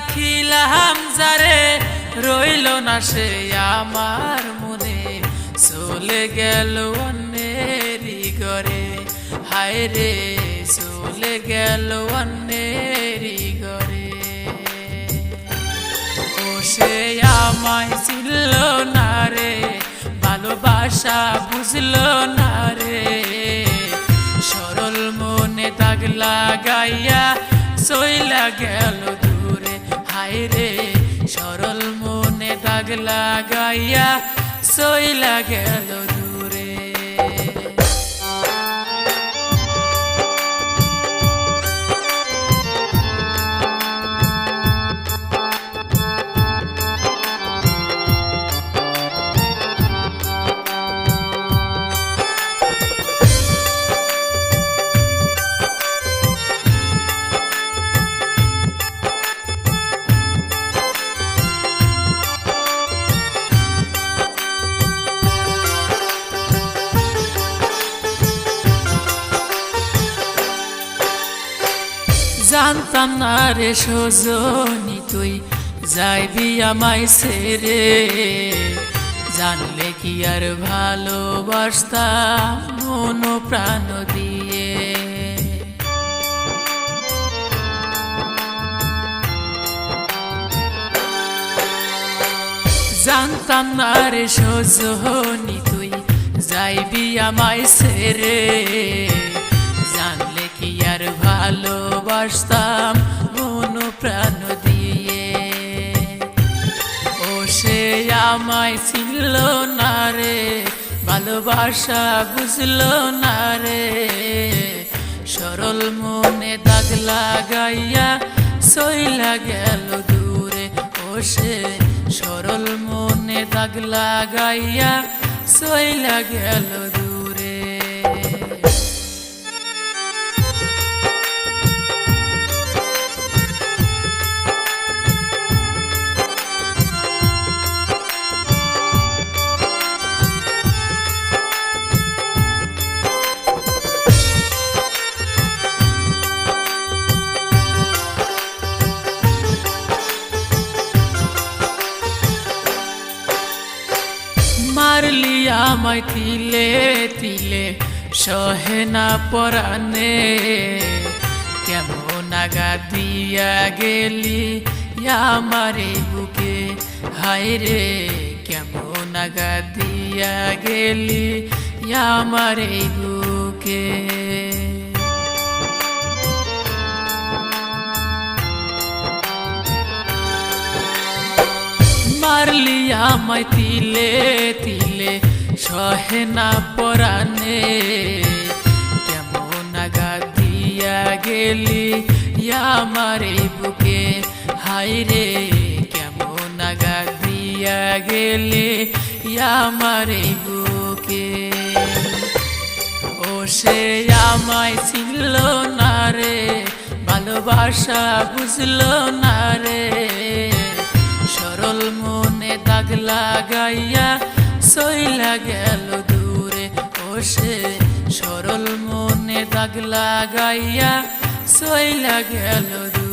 রাখিলাম যারে রইল না সে আমার মনে। চলে গেল অন্যেরই গরে হায় রে, চলে গেল অন্যেরই ঘরে। ও সে আমায় ছিল না রে, ভালোবাসা বুঝল না রে। সরল মনে দাগ লাগাইয়া চইলা গেল দূরে। রে। সরল মনে দাগ লাগাইয়া সইলা গেল জানতাম না রে সজনি তুই, যাইবি আমায় ছেড়ে। জানলে কি আর ভালোবাসতাম মন প্রাণ দিয়ে। জানতাম না রে সজনি তুই, যাইবি আমায় ছেড়ে। জানলে কি আর ভালোবাসতাম মন প্রাণ দিয়ে। ও সে আমায় ছিল না রে, ভালোবাসা বুঝল না রে। সরল মনে দাগ লাগাইয়া সইলা গেল দূরে। ও সে সরল মনে দাগ লাগাইয়া সইলা গেল দূরে। আমায় তিলে তিলে সহে না পরানে কেমন আগা দিয়া গেলি আমারে বুকে? হায় রে, কেমন আগা দিয়া গেলি আমারে বুকে? মারলি আমায় তিলে তিলে সহে না পরানে কেমন আগা দিয়া গেলি আমার বুকে? হাই রে, কেমন আগা দিয়া গেলি আমার বুকে? ও সে আমায় ছিল না রে, ভালোবাসা বুঝলো না রে। সরল মনে দাগ লাগাইয়া সইলা গেল দূরে বসে সরল মনে দাগ লাগাইয়া সইলা গেল দূরে।